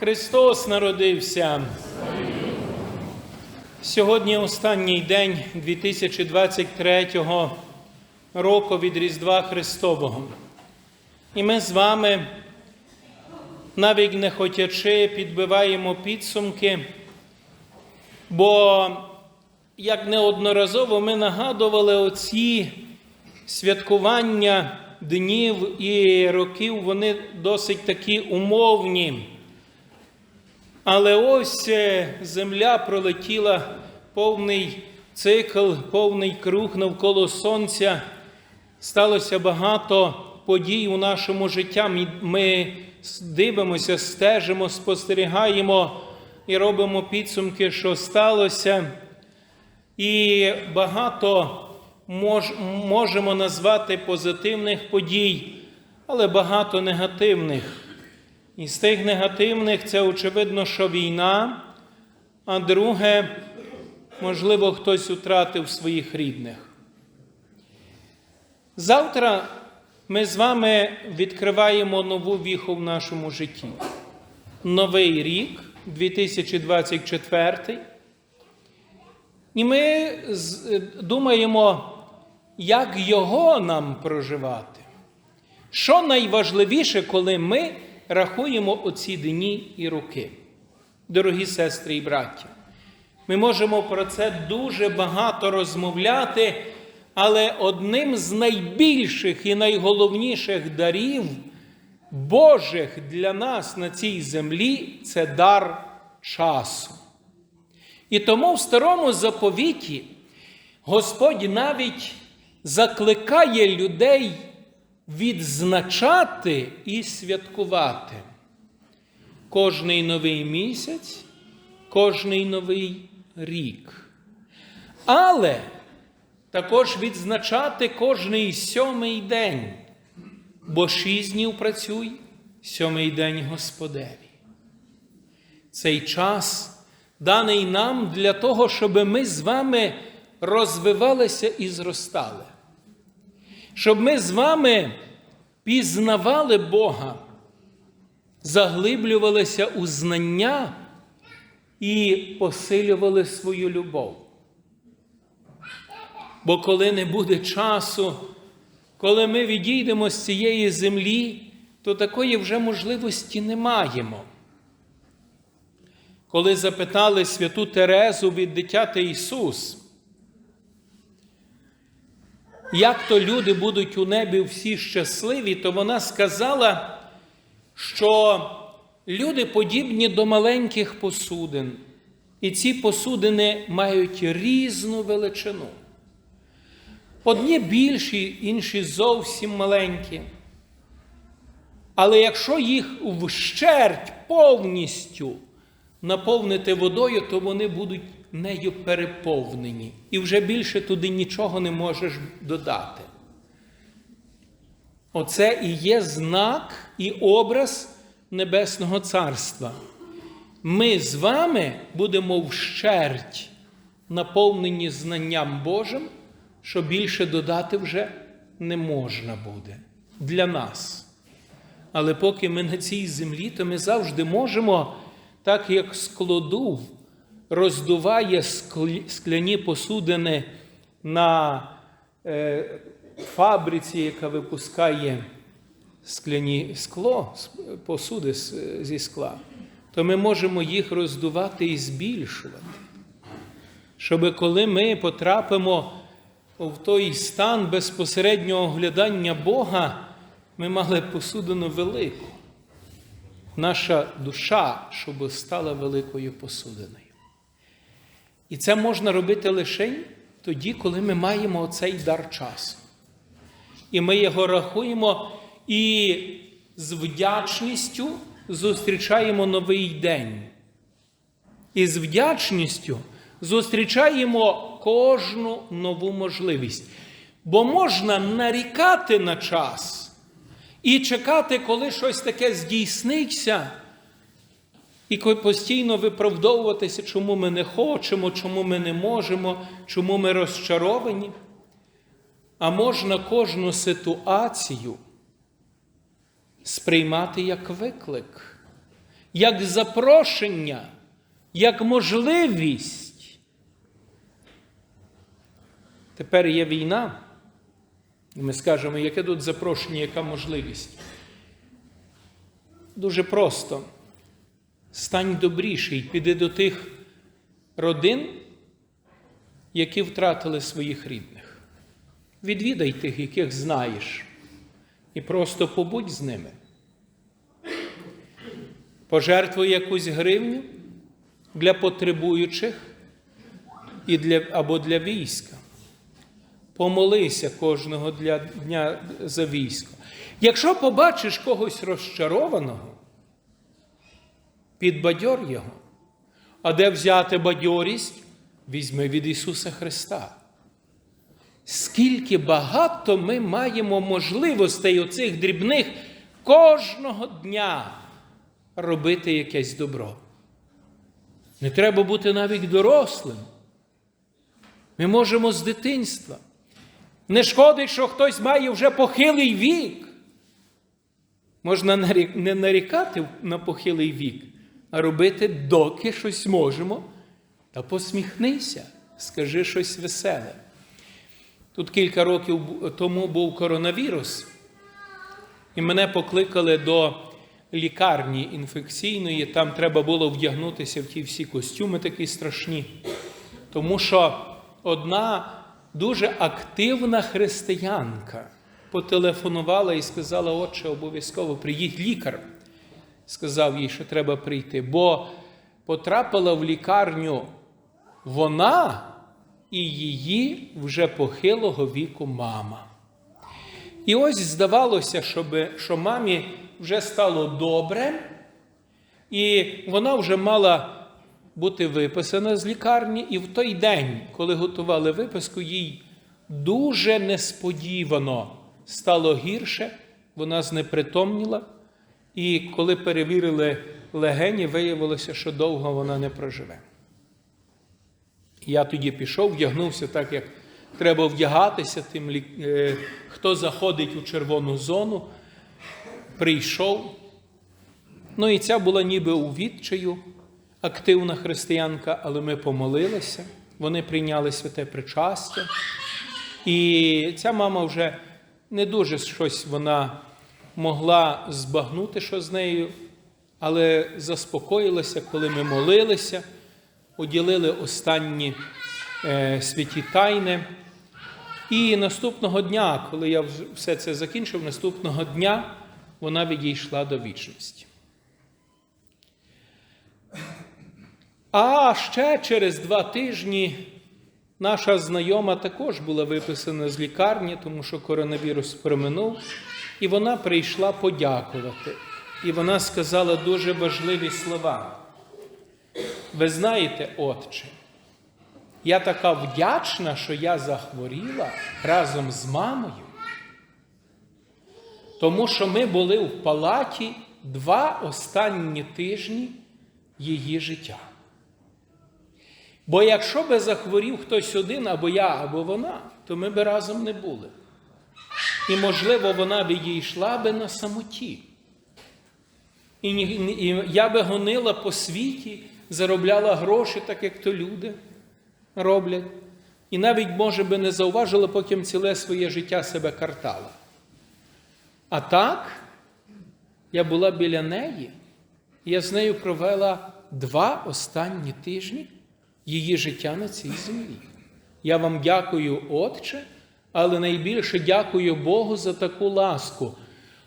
Христос народився. Сьогодні останній день 2023 року від Різдва Христового. І ми з вами, навіть не хотячи, підбиваємо підсумки, бо як неодноразово ми нагадували оці святкування днів і років, вони досить такі умовні. Але ось е, земля пролетіла повний цикл, повний круг навколо Сонця. Сталося багато подій у нашому житті. Ми- дивимося, стежимо, спостерігаємо і робимо підсумки, що сталося. І багато мож, можемо назвати позитивних подій, але багато негативних. І з тих негативних це очевидно, що війна, а друге, можливо, хтось втратив своїх рідних. Завтра ми з вами відкриваємо нову віху в нашому житті. Новий рік, 2024. І ми думаємо, як його нам проживати. Що найважливіше, коли ми рахуємо оці дні і роки? Дорогі сестри і браття, ми можемо про це дуже багато розмовляти, але одним з найбільших і найголовніших дарів Божих для нас на цій землі це дар часу. І тому в старому заповіті Господь навіть закликає людей відзначати і святкувати кожний новий місяць, кожний новий рік. Але також відзначати кожний сьомий день, бо шість днів працюй, сьомий день Господеві. Цей час даний нам для того, щоб ми з вами розвивалися і зростали щоб ми з вами пізнавали Бога, заглиблювалися у знання і посилювали свою любов. Бо коли не буде часу, коли ми відійдемо з цієї землі, то такої вже можливості не маємо. Коли запитали святу Терезу від дитяти Ісус, як то люди будуть у небі всі щасливі, то вона сказала, що люди подібні до маленьких посудин, і ці посудини мають різну величину. Одні більші, інші зовсім маленькі. Але якщо їх вщерть повністю наповнити водою, то вони будуть нею переповнені. І вже більше туди нічого не можеш додати. Оце і є знак і образ Небесного Царства. Ми з вами будемо вщерть наповнені знанням Божим, що більше додати вже не можна буде для нас. Але поки ми на цій землі, то ми завжди можемо, так як складув, роздуває скляні посудини на е, фабриці, яка випускає скляні скло, посуди зі скла, то ми можемо їх роздувати і збільшувати. Щоб коли ми потрапимо в той стан безпосереднього оглядання Бога, ми мали посудину велику. Наша душа, щоб стала великою посудиною. І це можна робити лише тоді, коли ми маємо оцей дар часу. І ми його рахуємо і з вдячністю зустрічаємо новий день. І з вдячністю зустрічаємо кожну нову можливість. Бо можна нарікати на час і чекати, коли щось таке здійсниться, і постійно виправдовуватися, чому ми не хочемо, чому ми не можемо, чому ми розчаровані. А можна кожну ситуацію сприймати як виклик, як запрошення, як можливість. Тепер є війна. І ми скажемо, яке тут запрошення, яка можливість? Дуже просто. Стань добріший, піди до тих родин, які втратили своїх рідних. Відвідай тих, яких знаєш, і просто побудь з ними. Пожертвуй якусь гривню для потребуючих і для, або для війська. Помолися кожного для дня за військо. Якщо побачиш когось розчарованого, підбадьор його. А де взяти бадьорість? Візьми від Ісуса Христа. Скільки багато ми маємо можливостей оцих дрібних кожного дня робити якесь добро. Не треба бути навіть дорослим. Ми можемо з дитинства. Не шкодить, що хтось має вже похилий вік. Можна не нарікати на похилий вік, робити, доки щось можемо. Та посміхнися, скажи щось веселе. Тут кілька років тому був коронавірус, і мене покликали до лікарні інфекційної. Там треба було вдягнутися в ті всі костюми такі страшні. Тому що одна дуже активна християнка потелефонувала і сказала, отче, обов'язково приїдь лікар. Сказав їй, що треба прийти, бо потрапила в лікарню вона і її вже похилого віку мама. І ось здавалося, щоб, що мамі вже стало добре, і вона вже мала бути виписана з лікарні, і в той день, коли готували виписку, їй дуже несподівано стало гірше, вона знепритомніла, і коли перевірили легені, виявилося, що довго вона не проживе. Я тоді пішов, вдягнувся так, як треба вдягатися, тим, е, хто заходить у червону зону, прийшов. Ну і ця була ніби у відчаю, активна християнка, але ми помолилися, вони прийняли святе причастя. І ця мама вже не дуже щось вона могла збагнути, що з нею, але заспокоїлася, коли ми молилися, уділили останні е, святі тайни. І наступного дня, коли я все це закінчив, наступного дня вона відійшла до вічності. А ще через два тижні наша знайома також була виписана з лікарні, тому що коронавірус проминув, і вона прийшла подякувати. І вона сказала дуже важливі слова. Ви знаєте, Отче, я така вдячна, що я захворіла разом з мамою, тому що ми були в палаті два останні тижні її життя. Бо якщо би захворів хтось один, або я, або вона, то ми би разом не були. І, можливо, вона відійшла би на самоті. І, і я би гонила по світі, заробляла гроші, так як то люди роблять. І навіть, може би, не зауважила, потім ціле своє життя себе картала. А так, я була біля неї, і я з нею провела два останні тижні її життя на цій землі. Я вам дякую, Отче, але найбільше дякую Богу за таку ласку.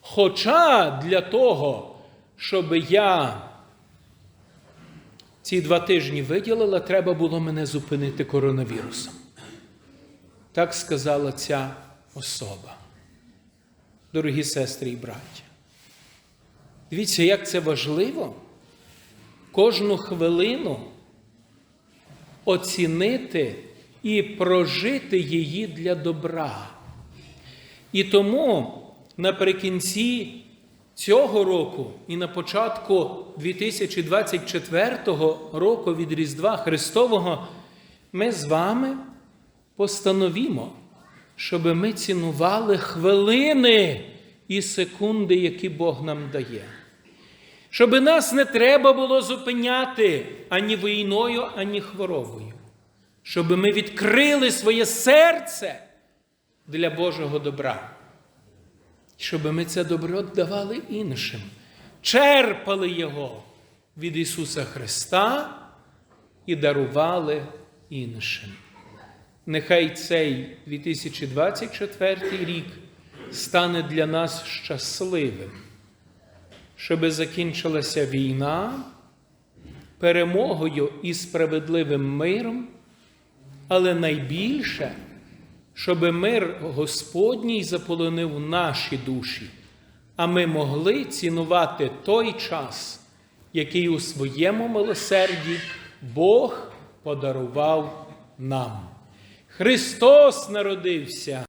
Хоча для того, щоб я ці два тижні виділила, треба було мене зупинити коронавірусом. Так сказала ця особа. Дорогі сестри і браття. Дивіться, як це важливо кожну хвилину оцінити і прожити її для добра. І тому наприкінці цього року і на початку 2024 року від Різдва Христового ми з вами постановімо, щоб ми цінували хвилини і секунди, які Бог нам дає. щоб нас не треба було зупиняти ані війною, ані хворобою, щоб ми відкрили своє серце для Божого добра, щоб ми це добро давали іншим, черпали його від Ісуса Христа і дарували іншим. Нехай цей 2024 рік стане для нас щасливим, щоб закінчилася війна перемогою і справедливим миром, але найбільше, щоб мир Господній заполонив наші душі, а ми могли цінувати той час, який у своєму милосерді Бог подарував нам. Христос народився.